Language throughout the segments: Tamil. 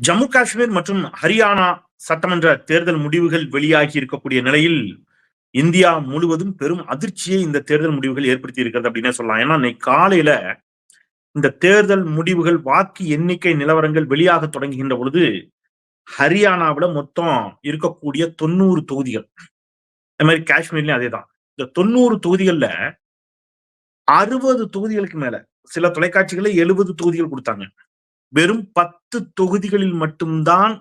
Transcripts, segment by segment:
ஜம்மு காஷ்மீர் மற்றும் ஹரியானா சட்டமன்ற தேர்தல் முடிவுகள் வெளியாகி இருக்கக்கூடிய நிலையில் இந்தியா முழுவதும் பெரும் அதிர்ச்சியை இந்த தேர்தல் முடிவுகள் ஏற்படுத்தி இருக்கிறது அப்படின்னு சொல்லலாம். ஏன்னா இன்னைக்கு காலையில இந்த தேர்தல் முடிவுகள் வாக்கு எண்ணிக்கை நிலவரங்கள் வெளியாக தொடங்குகின்ற பொழுது ஹரியானாவில மொத்தம் இருக்கக்கூடிய தொண்ணூறு தொகுதிகள் அது மாதிரி காஷ்மீர்லயும் அதே தான் இந்த தொண்ணூறு தொகுதிகள்ல அறுபது தொகுதிகளுக்கு மேல சில தொலைக்காட்சிகளை எழுபது தொகுதிகள் கொடுத்தாங்க. வெறும் பத்து தொகுதிகளில் மட்டும்தான்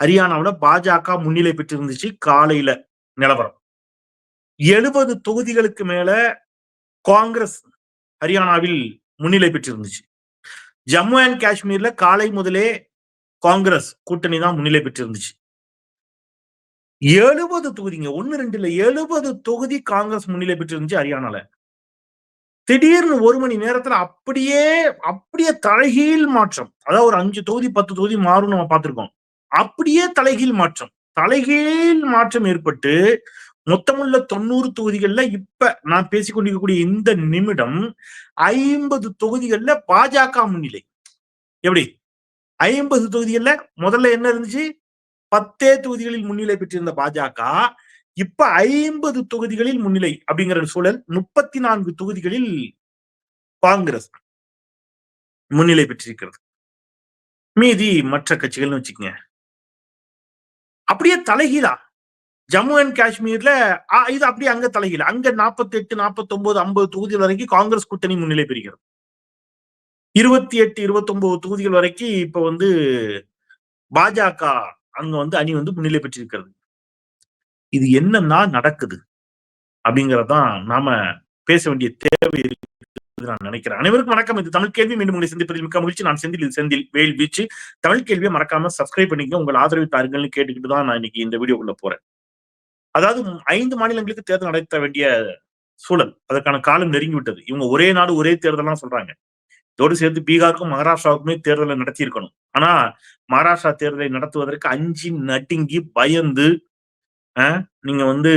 ஹரியானாவில் பாஜக முன்னிலை பெற்றிருந்துச்சு காலையில நிலவரம். எழுபது தொகுதிகளுக்கு மேல காங்கிரஸ் ஹரியானாவில் முன்னிலை பெற்றிருந்துச்சு. ஜம்மு அண்ட் காஷ்மீர்ல காலை முதலே காங்கிரஸ் கூட்டணி தான் முன்னிலை பெற்றிருந்துச்சு. எழுபது தொகுதிங்க ஒன்னு ரெண்டு இல்ல எழுபது தொகுதி காங்கிரஸ் முன்னிலை பெற்றிருந்துச்சு ஹரியானால. திடீர்னு ஒரு மணி நேரத்துல அப்படியே அப்படியே தலைகீழ் மாற்றம். அதாவது ஒரு அஞ்சு தொகுதி பத்து தொகுதி மாறும் நம்ம பார்த்திருக்கோம். அப்படியே தலைகீழ் மாற்றம். தலைகீழ் மாற்றம் ஏற்பட்டு மொத்தமுள்ள தொண்ணூறு தொகுதிகள்ல இப்ப நான் பேசிக்கொண்டிருக்கக்கூடிய இந்த நிமிடம் ஐம்பது தொகுதிகள்ல பாஜக முன்னிலை. எப்படி? ஐம்பது தொகுதிகள்ல முதல்ல என்ன இருந்துச்சு? பத்தே தொகுதிகளில் முன்னிலை பெற்றிருந்த பாஜக இப்ப ஐம்பது தொகுதிகளில் முன்னிலை அப்படிங்கிற சூழல் முப்பத்தி நான்கு தொகுதிகளில் காங்கிரஸ் முன்னிலை பெற்றிருக்கிறது. மீதி மற்ற கட்சிகள்னு வச்சுக்கோங்க. அப்படியே தலைகீழா. ஜம்மு அண்ட் காஷ்மீர்ல இது அப்படியே அங்க தலைகீழ. அங்க நாற்பத்தி எட்டு நாற்பத்தி ஒன்பது ஐம்பது தொகுதிகள் வரைக்கும் காங்கிரஸ் கூட்டணி முன்னிலை பெறுகிறது. இருபத்தி எட்டு இருபத்தி ஒன்பது தொகுதிகள் வரைக்கும் இப்ப வந்து பாஜக அங்க வந்து அணி வந்து முன்னிலை பெற்றிருக்கிறது. இது என்னன்னா நடக்குது அப்படிங்கறதான் நாம பேச வேண்டிய தேவை நான் நினைக்கிறேன். அனைவருக்கும் வணக்கம். இது தமிழ் கேள்வி. மீண்டும் உங்களை சந்திப்பதில் மிக்க மகிழ்ச்சி. நான் செந்தில். இது செந்தில் வேல் வீச்சு. தமிழ் கேள்வியை மறக்காம சப்ஸ்கிரைப் பண்ணிக்க உங்கள் ஆதரவு தாருங்கள்னு கேட்டுக்கிட்டு தான் நான் இன்னைக்கு இந்த வீடியோக்குள்ள போறேன். அதாவது ஐந்து மாநிலங்களுக்கு தேர்தல் நடத்த வேண்டிய சூழல் அதற்கான காலம் நெருங்கி விட்டது இவங்க ஒரே நாடு ஒரே தேர்தலாம் சொல்றாங்க. இதோடு சேர்த்து பீகாருக்கும் மகாராஷ்டிராவுக்குமே தேர்தலை நடத்தி இருக்கணும் ஆனா மகாராஷ்டிரா தேர்தலை நடத்துவதற்கு அஞ்சு நடுங்கி பயந்து நீங்க வந்து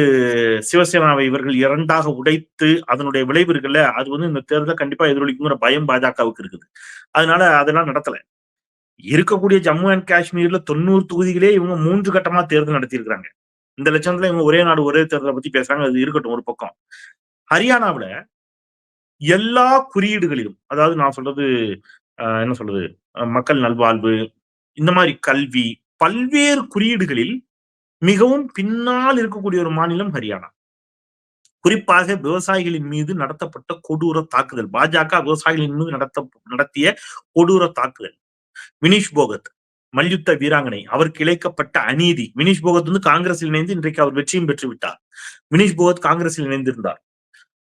சிவசேனாவை இவர்கள் இரண்டாக உடைத்து அதனுடைய விளைவு இருக்குல்ல அது வந்து இந்த தேர்தலை கண்டிப்பா எதிரொலிக்குங்கிற பயம் பாஜகவுக்கு இருக்குது. அதனால அதெல்லாம் நடத்தல. இருக்கக்கூடிய ஜம்மு அண்ட் காஷ்மீர்ல தொண்ணூறு தொகுதிகளே இவங்க மூன்று கட்டமா தேர்தல் நடத்தியிருக்கிறாங்க. இந்த லட்சத்துல இவங்க ஒரே நாடு ஒரே தேர்தலை பத்தி பேசுறாங்க அது இருக்கட்டும் ஒரு பக்கம். ஹரியானாவில எல்லா குறியீடுகளிலும் அதாவது நான் சொல்றது என்ன சொல்றது மக்கள் நல்வாழ்வு இந்த மாதிரி கல்வி பல்வேறு குறியீடுகளில் மிகவும் பின்னால் இருக்கக்கூடிய ஒரு மாநிலம் ஹரியானா. குறிப்பாக விவசாயிகளின் மீது நடத்தப்பட்ட கொடூர தாக்குதல். பாஜக விவசாயிகளின் மீது நடத்த நடத்திய கொடூர தாக்குதல். வினிஷ் போகத் மல்யுத்த வீராங்கனை அவருக்கு இழைக்கப்பட்ட அநீதி. வினிஷ் போகத் வந்து காங்கிரஸில் இணைந்து இன்றைக்கு அவர் வெற்றியும் பெற்று விட்டார். வினிஷ் போகத் காங்கிரஸில் இணைந்திருந்தார்.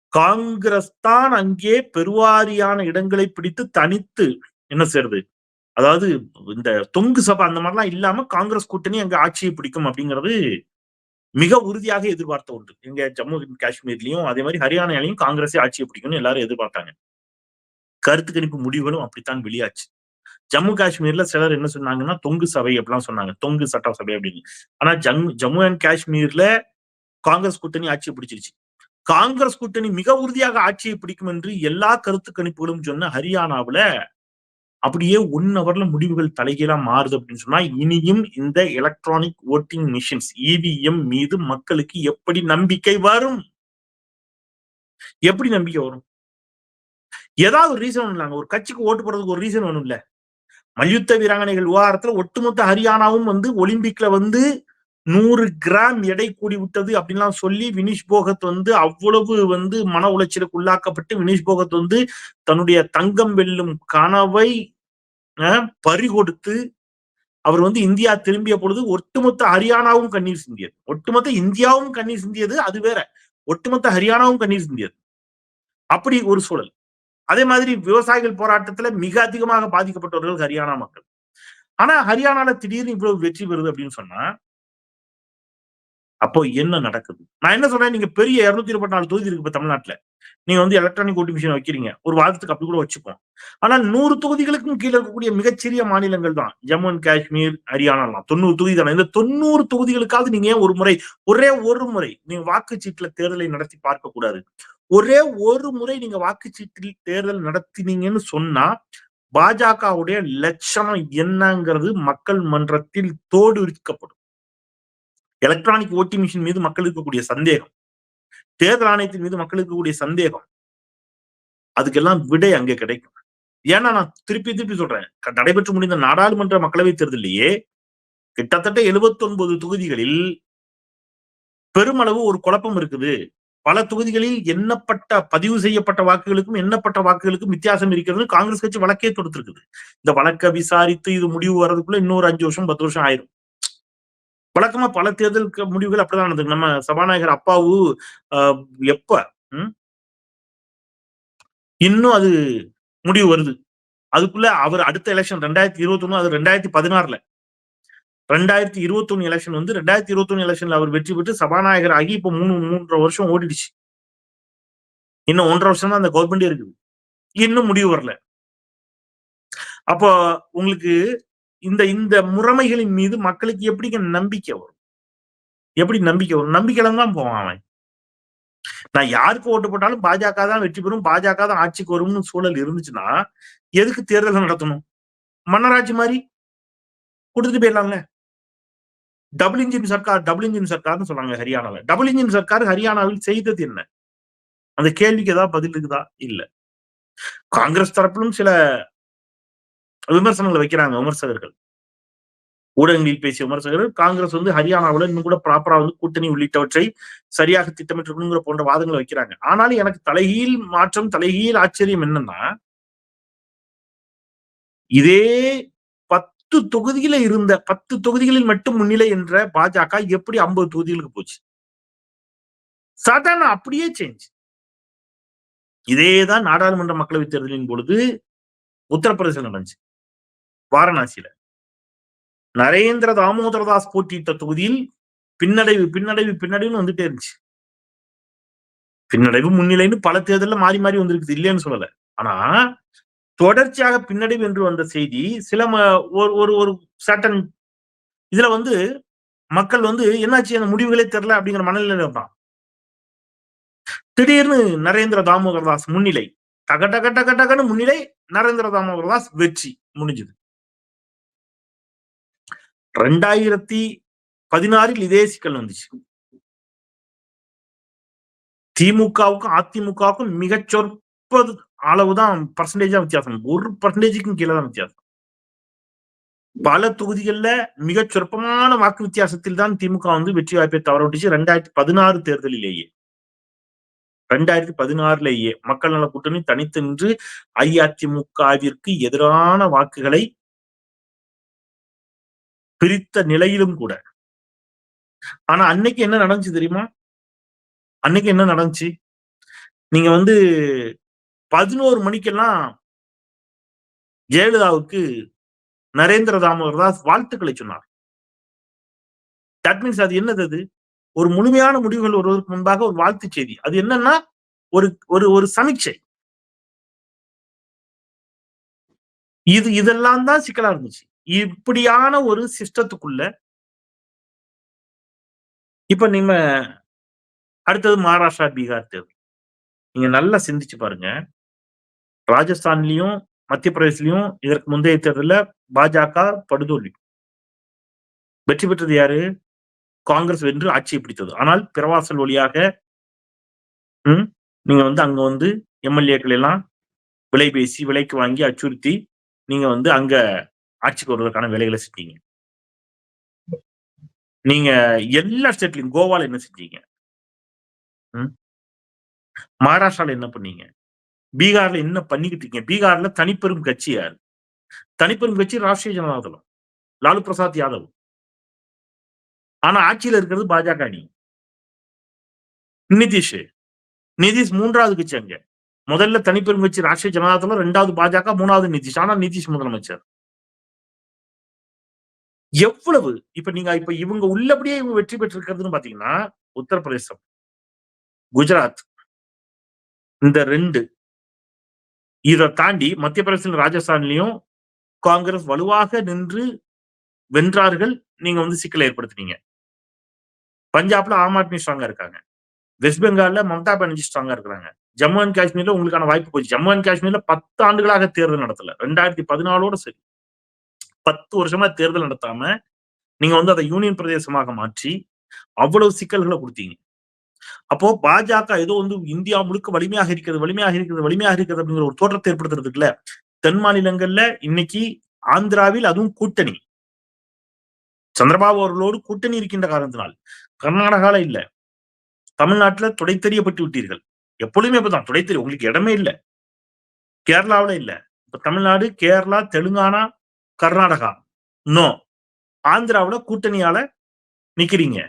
காங்கிரஸ் தான் அங்கே பெருவாரியான இடங்களை பிடித்து தனித்து என்ன செய்யறது? அதாவது இந்த தொங்கு சபை அந்த மாதிரிலாம் இல்லாம காங்கிரஸ் கூட்டணி அங்க ஆட்சியை பிடிக்கும் அப்படிங்கிறது மிக உறுதியாக எதிர்பார்த்த ஒன்று. எங்க ஜம்மு காஷ்மீர்லயும் அதே மாதிரி ஹரியானாலையும் காங்கிரஸே ஆட்சியை பிடிக்கும்னு எல்லாரும் எதிர்பார்த்தாங்க. கருத்து கணிப்பு முடிவுகளும் அப்படித்தான் வெளியாச்சு. ஜம்மு காஷ்மீர்ல சிலர் என்ன சொன்னாங்கன்னா தொங்கு சபை அப்படிலாம் சொன்னாங்க. தொங்கு சட்டசபை அப்படின்னு. ஆனா ஜம்மு ஜம்மு அண்ட் காஷ்மீர்ல காங்கிரஸ் கூட்டணி ஆட்சியை பிடிச்சிருச்சு. காங்கிரஸ் கூட்டணி மிக உறுதியாக ஆட்சியை பிடிக்கும் என்று எல்லா கருத்து கணிப்புகளும் சொன்ன ஹரியானாவில அப்படியே ஒன் ஹவர்ல முடிவுகள் தலைகீழா மாறுது அப்படின்னு சொன்னா இனியும் இந்த எலக்ட்ரானிக் ஓட்டிங் மிஷின்ஸ் இவிஎம் மீது மக்களுக்கு எப்படி நம்பிக்கை வரும்? எப்படி நம்பிக்கை வரும்? ஏதாவது ஒரு ரீசன் இல்லைங்க ஒரு கட்சிக்கு ஓட்டு போடுறதுக்கு ஒரு ரீசன் வேணும் இல்ல. மல்யுத்த வீராங்கனைகள் விவகாரத்துல ஒட்டுமொத்த ஹரியானாவும் வந்து ஒலிம்பிக்ல வந்து நூறு கிராம் எடை கூடி விட்டது அப்படின்லாம் சொல்லி வினிஷ் போகத் வந்து அவ்வளவு வந்து மன உளைச்சலுக்கு உள்ளாக்கப்பட்டு வினிஷ் போகத் வந்து தன்னுடைய தங்கம் வெல்லும் கனவை பறி கொடுத்து அவர் வந்து இந்தியா திரும்பிய பொழுது ஒட்டுமொத்த ஹரியானாவும் கண்ணீர் சிந்தியது. ஒட்டுமொத்த இந்தியாவும் கண்ணீர் சிந்தியது அது வேற. ஒட்டுமொத்த ஹரியானாவும் கண்ணீர் சிந்தியது. அப்படி ஒரு சூழல். அதே மாதிரி விவசாயிகள் போராட்டத்துல மிக அதிகமாக பாதிக்கப்பட்டவர்கள் ஹரியானா மக்கள். ஆனா ஹரியானால திடீர்னு இவ்வளவு வெற்றி பெறுது அப்படின்னு சொன்னா அப்போ என்ன நடக்குது? நான் என்ன சொல்றேன்? நீங்க பெரிய இருநூத்தி இருபத்தி நாலு தொகுதி இருக்கு இப்ப தமிழ்நாட்டுல. நீங்க வந்து எலக்ட்ரானிக் ஓட்டு மிஷின் வைக்கிறீங்க. ஒரு வாரத்துக்கு அப்படி கூட வச்சுப்போம் ஆனா நூறு தொகுதிகளுக்கும் கீழே இருக்கக்கூடிய மிகச்சிறிய மாநிலங்கள் தான். ஜம்மு அண்ட் காஷ்மீர் ஹரியானாலாம் தொண்ணூறு தொகுதி தானே. இந்த தொண்ணூறு தொகுதிகளுக்காவது நீங்க ஏன் ஒரு முறை ஒரே ஒரு முறை நீங்க வாக்குச்சீட்டுல தேர்தலை நடத்தி பார்க்க கூடாது. ஒரே ஒரு முறை நீங்க வாக்குச்சீட்டில் தேர்தல் நடத்தினீங்கன்னு சொன்னா பாஜகவுடைய லட்சணம் என்னங்கிறது மக்கள் மன்றத்தில் தோடு விரிக்கப்படும் எலக்ட்ரானிக் ஓட்டிங் மிஷின் மீது மக்கள் இருக்கக்கூடிய சந்தேகம். தேர்தல் ஆணையத்தின் மீது மக்களுக்கு கூடிய சந்தேகம் அதுக்கெல்லாம் விடை அங்கே கிடைக்கும். ஏன்னா நான் திருப்பி திருப்பி சொல்றேன். நடைபெற்று முடிந்த நாடாளுமன்ற மக்களவைத் தேர்தலிலேயே கிட்டத்தட்ட எழுபத்தி ஒன்பது தொகுதிகளில் பெருமளவு ஒரு குழப்பம் இருக்குது. பல தொகுதிகளில் எண்ணப்பட்ட பதிவு செய்யப்பட்ட வாக்குகளுக்கும் எண்ணப்பட்ட வாக்குகளுக்கும் வித்தியாசம் இருக்கிறது காங்கிரஸ் கட்சி வழக்கே தொடுத்திருக்குது. இந்த வழக்கை விசாரித்து இது முடிவு வர்றதுக்குள்ள இன்னொரு அஞ்சு வருஷம் பத்து வருஷம் ஆயிரும். வழக்கமா பல தேர்தல் முடிவுகள் அப்படிதான் நடந்தது நம்ம சபாநாயகர் அப்பாவு எப்ப இன்னும் அது முடிவு வருது. அதுக்குள்ள அவர் அடுத்த எலெக்ஷன் ரெண்டாயிரத்தி இருபத்தி ஒண்ணு அது ரெண்டாயிரத்தி பதினாறுல. ரெண்டாயிரத்தி இருபத்தி ஒண்ணு எலெக்ஷன் வந்து ரெண்டாயிரத்தி இருபத்தி ஒண்ணு எலெக்ஷன்ல அவர் வெற்றி பெற்று சபாநாயகர் ஆகி இப்ப மூணு மூன்றரை வருஷம் ஓடிடுச்சு. இன்னும் ஒன்றரை வருஷம் தான் அந்த கவர்மெண்டே இருக்குது. இன்னும் முடிவு வரல. அப்போ உங்களுக்கு இந்த இந்த முறைமைகளின் மீது மக்களுக்கு எப்படிங்க நம்பிக்கை வரும்? எப்படி நம்பிக்கை வரும்? நம்பிக்கையில தான் போவான் அவன். நான் யாருக்கு ஓட்டு போட்டாலும் பாஜக தான் வெற்றி பெறும் பாஜக தான் ஆட்சிக்கு வரும்னு சூழல் இருந்துச்சுன்னா எதுக்கு தேர்தல் நடத்தணும்? மன்னராட்சி மாதிரி கொடுத்துட்டு போயிடலாம்ல. Double engine sarkar double engine சர்க்கார்னு சொல்றாங்க ஹரியானால. டபுள் இன்ஜின் சர்க்கார் ஹரியானாவில் செய்தது என்ன? அந்த கேள்விக்கு ஏதாவது பதில் இருக்குதா? இல்ல. காங்கிரஸ் தரப்பிலும் சில விமர்சனங்களை வைக்கிறாங்க விமர்சகர்கள். ஊடகங்களில் பேசிய விமர்சகர்கள் காங்கிரஸ் வந்து ஹரியானாவில் இன்னும் கூட ப்ராப்பரா வந்து கூட்டணி உள்ளிட்டவற்றை சரியாக திட்டமிட்டிருக்கணுங்கிற போன்ற வாதங்களை வைக்கிறாங்க. ஆனாலும் எனக்கு தலைகீழ் மாற்றம் தலைகீழ் ஆச்சரியம் என்னன்னா இதே பத்து தொகுதியில இருந்த பத்து தொகுதிகளில் மட்டும் முன்னிலை என்ற பாஜக எப்படி ஐம்பது தொகுதிகளுக்கு போச்சு? சாதாரண அப்படியே சேஞ்ச் இதேதான் நாடாளுமன்ற மக்களவைத் தேர்தலின் பொழுது உத்தரப்பிரதேசம் நடந்துச்சு. வாரணாசியில. நரேந்திர தாமோதரதாஸ் போட்டியிட்ட தொகுதியில் பின்னடைவு பின்னடைவு பின்னடைவுன்னு வந்துட்டே இருந்துச்சு. பின்னடைவு முன்னிலைன்னு பல தேர்தலில் மாறி மாறி வந்திருக்குது. இல்லைன்னு சொல்லல. ஆனா தொடர்ச்சியாக பின்னடைவு என்று வந்த செய்தி சில ஒரு ஒரு சட்டன் இதுல வந்து மக்கள் வந்து என்னாச்சு அந்த முடிவுகளே தெரியல அப்படிங்கிற மனநிலை இருப்பான் திடீர்னு நரேந்திர தாமோதரதாஸ் முன்னிலை. டக டக டக டகன்னு முன்னிலை. நரேந்திர தாமோதர் தாஸ் வெற்றி. முடிஞ்சது. ரெண்டாயிரத்தி பதினாறில் இதே சிக்கல் வந்துச்சு. திமுகவுக்கும் அதிமுகவுக்கும் மிக சொற்பது அளவுதான் பர்சன்டேஜா வித்தியாசம். ஒரு பர்சன்டேஜுக்கும் கீழே தான் வித்தியாசம். பல தொகுதிகளில் மிக சொற்பமான வாக்கு வித்தியாசத்தில் தான் திமுக வந்து வெற்றி வாய்ப்பை தவற விட்டுச்சு ரெண்டாயிரத்தி பதினாறு தேர்தலிலேயே. ரெண்டாயிரத்தி பதினாறுலேயே மக்கள் நல கூட்டணி தனித்து நின்று அஇஅதிமுகவிற்கு எதிரான வாக்குகளை பிரித்த நிலையிலும் கூட. ஆனா அன்னைக்கு என்ன நடந்துச்சு தெரியுமா? அன்னைக்கு என்ன நடந்துச்சு? நீங்க வந்து பதினோரு மணிக்கெல்லாம் ஜெயலலிதாவுக்கு நரேந்திர தாமோதர் தாஸ் வாழ்த்துக்களை சொன்னார். தட் மீன்ஸ் அது என்னது அது? ஒரு முழுமையான முடிவுகள் வருவதற்கு முன்பாக ஒரு வாழ்த்து செய்தி. அது என்னன்னா ஒரு ஒரு ஒரு சமீட்சை இது இதெல்லாம் தான் சிக்கலா இருந்துச்சு. இப்படியான ஒரு சிஸ்டத்துக்குள்ள இப்ப நீங்க அடுத்தது மகாராஷ்டிரா பீகார் தேர்தல் நீங்க நல்லா சிந்திச்சு பாருங்க. ராஜஸ்தான்லயும் மத்திய பிரதேசலயும் இதற்கு முந்தைய தேர்தலில் பாஜக படுதோல்வி. வெற்றி பெற்றது யாரு? காங்கிரஸ் வென்று ஆட்சியை பிடித்தது. ஆனால் பிறவாசல் வழியாக ம் நீங்க வந்து அங்க வந்து எம்எல்ஏக்கள் எல்லாம் விலை பேசி விலைக்கு வாங்கி அச்சுறுத்தி நீங்க வந்து அங்க ஆட்சிக்கு வருவதற்கான வேலைகளை செஞ்சீங்க. நீங்க எல்லா ஸ்டேட்லயும் கோவால என்ன செஞ்சீங்க? மகாராஷ்டிரால என்ன பண்ணீங்க? பீகார்ல என்ன பண்ணிக்கிட்டு இருக்கீங்க? பீகார்ல தனிப்பெரும் கட்சி யாரு? தனிப்பெரும் கட்சி ராஷ்டிரிய ஜனதாதளம் லாலு பிரசாத் யாதவ். ஆனா ஆட்சியில இருக்கிறது பாஜக நீ நிதிஷ். நிதிஷ் மூன்றாவது கட்சி அங்க. முதல்ல தனிப்பெரும் கட்சி ராஷ்டிரிய ஜனதாதளம் ரெண்டாவது பாஜக மூணாவது நிதிஷ். ஆனா நிதிஷ் முதலமைச்சர். எவ்வளவு? இப்ப நீங்க இப்ப இவங்க உள்ளபடியே இவங்க வெற்றி பெற்றிருக்கிறதுன்னு பாத்தீங்கன்னா உத்தரப்பிரதேசம் குஜராத் இந்த ரெண்டு. இதை தாண்டி மத்திய பிரதேசம் ராஜஸ்தான்லயும் காங்கிரஸ் வலுவாக நின்று வென்றார்கள். நீங்க வந்து சிக்கலை ஏற்படுத்தினீங்க. பஞ்சாப்ல ஆம் ஆத்மி ஸ்ட்ராங்கா இருக்காங்க. வெஸ்ட் பெங்கால்ல மம்தா பானர்ஜி ஸ்ட்ராங்கா இருக்கிறாங்க. ஜம்மு அண்ட் காஷ்மீர்ல உங்களுக்கான வாய்ப்பு போச்சு ஜம்மு அண்ட் காஷ்மீர்ல பத்து ஆண்டுகளாக தேர்தல் நடத்தல. ரெண்டாயிரத்தி பதினாலோட சரி. பத்து வருஷமா தேர்தல் நடத்தாம நீங்க வந்து அதை யூனியன் பிரதேசமாக மாற்றி அவ்வளவு சிக்கல்களை கொடுத்தீங்க. அப்போ பாஜக ஏதோ வந்து இந்தியா முழுக்க வலிமையாக இருக்கிறது வலிமையாக இருக்கிறது வலிமையாக இருக்கிறது அப்படிங்கிற ஒரு தோற்றத்தை ஏற்படுத்துறதுக்குல தென் மாநிலங்கள்ல இன்னைக்கு ஆந்திராவில் அதுவும் கூட்டணி. சந்திரபாபு அவர்களோடு கூட்டணி இருக்கின்ற காரணத்தினால் கர்நாடகால இல்ல. தமிழ்நாட்டுல துடை தெரியப்பட்டு விட்டீர்கள். எப்பொழுதுமே இப்பதான் துடை தெரியும் உங்களுக்கு இடமே இல்லை. கேரளாவில இல்ல. இப்ப தமிழ்நாடு கேரளா தெலுங்கானா கர்நாடகா. நோ. ஆந்திராவில் கூட்டணியால நிக்கிறீங்க.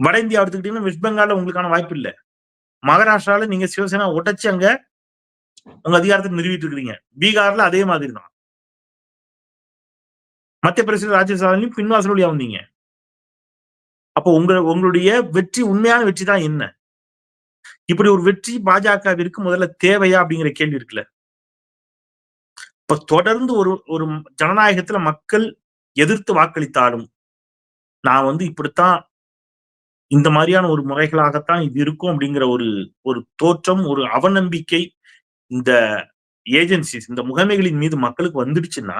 வட இந்தியா எடுத்துக்கிட்டீங்கன்னா வெஸ்ட் பெங்கால்ல உங்களுக்கான வாய்ப்பு இல்லை. மகாராஷ்டிரால நீங்க சிவசேனா உடைச்சு அங்க உங்க அதிகாரத்தை நிறுவிட்டு இருக்கிறீங்க. பீகார்ல அதே மாதிரி தான் மத்திய பிரதேச ராஜ்யசபாலையும் பின்வாசல் வழியா வந்தீங்க. அப்போ உங்க உங்களுடைய வெற்றி உண்மையான வெற்றி தான் என்ன? இப்படி ஒரு வெற்றி பாஜகவிற்கு முதல்ல தேவையா அப்படிங்கிற கேள்வி இருக்குல்ல. இப்ப தொடர்ந்து ஒரு ஒரு ஜனநாயகத்துல மக்கள் எதிர்த்து வாக்களித்தாலும் நான் வந்து இப்படித்தான் இந்த மாதிரியான ஒரு முறைகளாகத்தான் இது இருக்கும் அப்படிங்கிற ஒரு ஒரு தோற்றம் ஒரு அவநம்பிக்கை இந்த ஏஜென்சிஸ் இந்த முகமைகளின் மீது மக்களுக்கு வந்துடுச்சுன்னா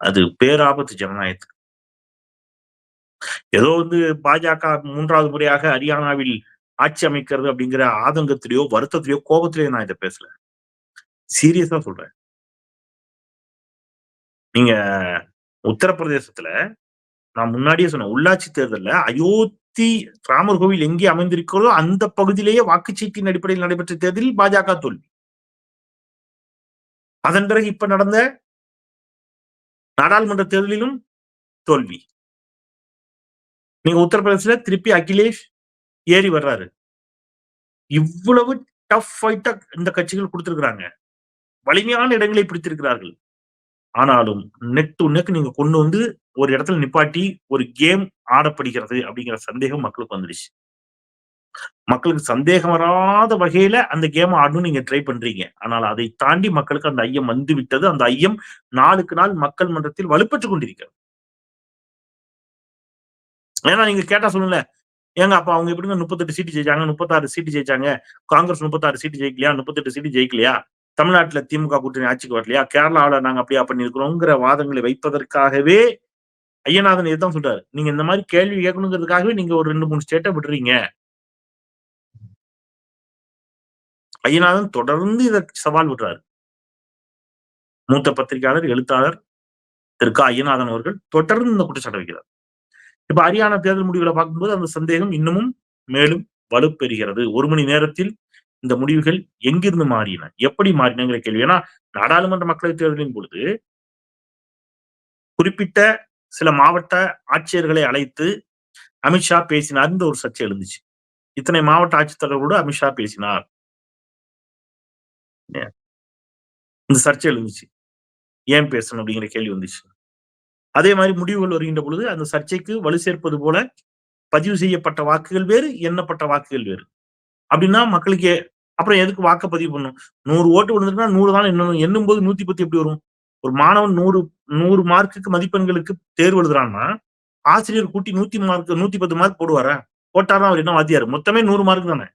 அது பேராபத்து ஜனநாயகத்துக்கு. ஏதோ வந்து பாஜக மூன்றாவது முறையாக ஹரியானாவில் ஆட்சி அமைக்கிறது அப்படிங்கிற ஆதங்கத்திலேயோ வருத்தத்திலேயோ கோபத்திலேயோ நான் இதை பேசல. சீரியஸா சொல்றேன். நீங்க உத்தரப்பிரதேசத்துல நான் முன்னாடியே சொன்னேன் உள்ளாட்சி தேர்தலில் அயோத்தி ராமர் கோவில் எங்கே அமைந்திருக்கிறதோ அந்த பகுதியிலேயே வாக்குச்சீட்டின் அடிப்படையில் நடைபெற்ற தேர்தலில் பாஜக தோல்வி. அதன் பிறகு இப்ப நடந்த நாடாளுமன்ற தேர்தலிலும் தோல்வி. நீங்க உத்தரப்பிரதேசத்துல திருப்பி அகிலேஷ் ஏறி வர்றாரு. இவ்வளவு டஃப் ஃபைட்டா இந்த கட்சிகள் கொடுத்துருக்குறாங்க. வலிமையான இடங்களை பிடித்திருக்கிறார்கள். ஆனாலும் நெக் டு நெக் நீங்க கொண்டு வந்து ஒரு இடத்துல நிப்பாட்டி ஒரு கேம் ஆடப்படுகிறது அப்படிங்கிற சந்தேகம் மக்களுக்கு வந்துடுச்சு. மக்களுக்கு சந்தேகம் வராத வகையில அந்த கேம் ஆடணும் நீங்க ட்ரை பண்றீங்க. ஆனால் அதை தாண்டி மக்களுக்கு அந்த ஐயம் வந்து விட்டது. அந்த ஐயம் நாளுக்கு நாள் மக்கள் மன்றத்தில் வலுப்பெற்றுக் கொண்டிருக்கிறது. ஏன்னா நீங்க கேட்டா சொல்லுங்க ஏங்க அப்ப அவங்க எப்படிங்க முப்பத்தெட்டு சீட்டு ஜெயிச்சாங்க முப்பத்தாறு சீட்டு ஜெயிச்சாங்க காங்கிரஸ் முப்பத்தாறு சீட்டு ஜெயிக்கலையா முப்பத்தெட்டு சீட்டு ஜெயிக்கலையா? தமிழ்நாட்டுல திமுக கூட்டணி ஆட்சிக்கு வரலையா? கேரளாவில நாங்க அப்படியா பண்ணிருக்கிறோங்கிற வாதங்களை வைப்பதற்காகவே ஐயநாதன் இதுதான் சொல்றாரு. நீங்க இந்த மாதிரி கேள்வி கேட்கணுங்கிறதுக்காகவே நீங்க ஒரு ரெண்டு மூணு ஸ்டேட்டை விடுறீங்க ஐயநாதன் தொடர்ந்து இதை சவால் விடுறாரு. மூத்த பத்திரிகையாளர் எழுத்தாளர் திரு க. ஐயநாதன் அவர்கள் தொடர்ந்து இந்த குற்றச்சாட்டு வைக்கிறார். இப்ப ஹரியானா தேர்தல் முடிவுகளை பார்க்கும்போது அந்த சந்தேகம் இன்னமும் மேலும் வலுப்பெறுகிறது. ஒரு மணி நேரத்தில் இந்த முடிவுகள் எங்கிருந்து மாறின? எப்படி மாறினங்கிற கேள்வி. ஏன்னா நாடாளுமன்ற மக்களவைத் தேர்தலின் பொழுது குறிப்பிட்ட சில மாவட்ட ஆட்சியர்களை அழைத்து அமித்ஷா பேசினார் ஒரு சர்ச்சை எழுந்துச்சு. இத்தனை மாவட்ட ஆட்சித்தலைவரோடு அமித்ஷா பேசினார். இந்த சர்ச்சை எழுந்துச்சு. ஏன் பேசணும் அப்படிங்கிற கேள்வி வந்துச்சு. அதே மாதிரி முடிவுகள் வருகின்ற பொழுது அந்த சர்ச்சைக்கு வலு சேர்ப்பது போல பதிவு செய்யப்பட்ட வாக்குகள் வேறு எண்ணப்பட்ட வாக்குகள் வேறு. அப்படின்னா மக்களுக்கு அப்புறம் எதுக்கு வாக்குப்பதிவு பண்ணும் நூறு ஓட்டு விழுந்துருக்கா நூறு தான் எண்ணணும். எண்ணும் போது நூத்தி பத்து எப்படி வரும்? ஒரு மாணவன் நூறு நூறு மார்க்குக்கு மதிப்பெண்களுக்கு தேர்வு எழுதுறான்னா ஆசிரியர் கூட்டி நூத்தி மார்க் நூத்தி பத்து மார்க் போடுவாரா? போட்டாரா அவர் என்ன வாத்தியார்? மொத்தமே நூறு மார்க் தானே.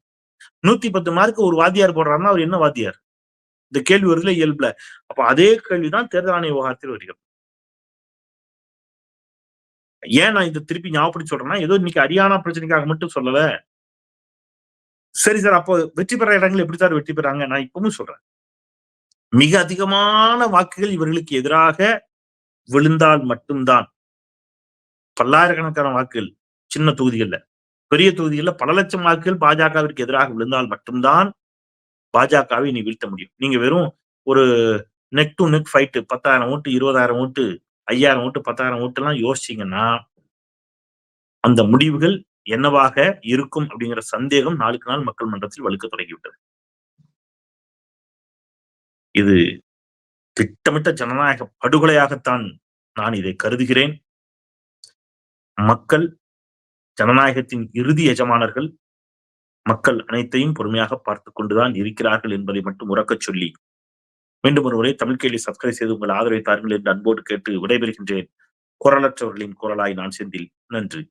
நூத்தி பத்து மார்க் ஒரு வாத்தியார் போடுறாருன்னா அவர் என்ன வாத்தியார்? இந்த கேள்வி வருதுல இயல்புல. அப்ப அதே கேள்விதான் தேர்தல் ஆணைய விவகாரத்தில் வருகிறது. ஏன் நான் இதை திருப்பி ஞாபகப்படுத்தி சொல்றேன்னா ஏதோ இன்னைக்கு ஹரியானா பிரச்சனைக்காக மட்டும் சொல்லல. சரி சார் அப்போ வெற்றி பெற இடங்கள் எப்படி சார் வெற்றி பெறாங்க? நான் இப்பவும் சொல்றேன். மிக அதிகமான வாக்குகள் இவர்களுக்கு எதிராக விழுந்தால் மட்டும்தான். பல்லாயிரக்கணக்கான வாக்குகள் சின்ன தொகுதிகள்ல பெரிய தொகுதிகள்ல பல லட்சம் வாக்குகள் பாஜகவிற்கு எதிராக விழுந்தால் மட்டும்தான் பாஜகவை நீ வீழ்த்த முடியும். நீங்க வெறும் ஒரு நெக் டு நெக் ஃபைட்டு பத்தாயிரம் ஓட்டு இருபதாயிரம் ஓட்டு ஐயாயிரம் ஓட்டு பத்தாயிரம் ஓட்டு எல்லாம் யோசிச்சீங்கன்னா அந்த முடிவுகள் என்னவாக இருக்கும் அப்படிங்கிற சந்தேகம் நாளுக்கு நாள் மக்கள் மன்றத்தில் வலுக்க தொடங்கிவிட்டது. இது திட்டமிட்ட ஜனநாயக படுகொலையாகத்தான் நான் இதை கருதுகிறேன். மக்கள் ஜனநாயகத்தின் இறுதி எஜமானர்கள் மக்கள் அனைத்தையும் பொறுமையாக பார்த்து கொண்டுதான் இருக்கிறார்கள் என்பதை மட்டும் உறக்கச் சொல்லி மீண்டும் ஒருவரை தமிழ் கேள்வி சப்ஸ்கிரைப் செய்து உங்கள் ஆதரவை தாருங்கள் என்று அன்போடு கேட்டு விடைபெறுகின்றேன். குரலற்றவர்களின் குரலாய் நான் செந்தில். நன்றி.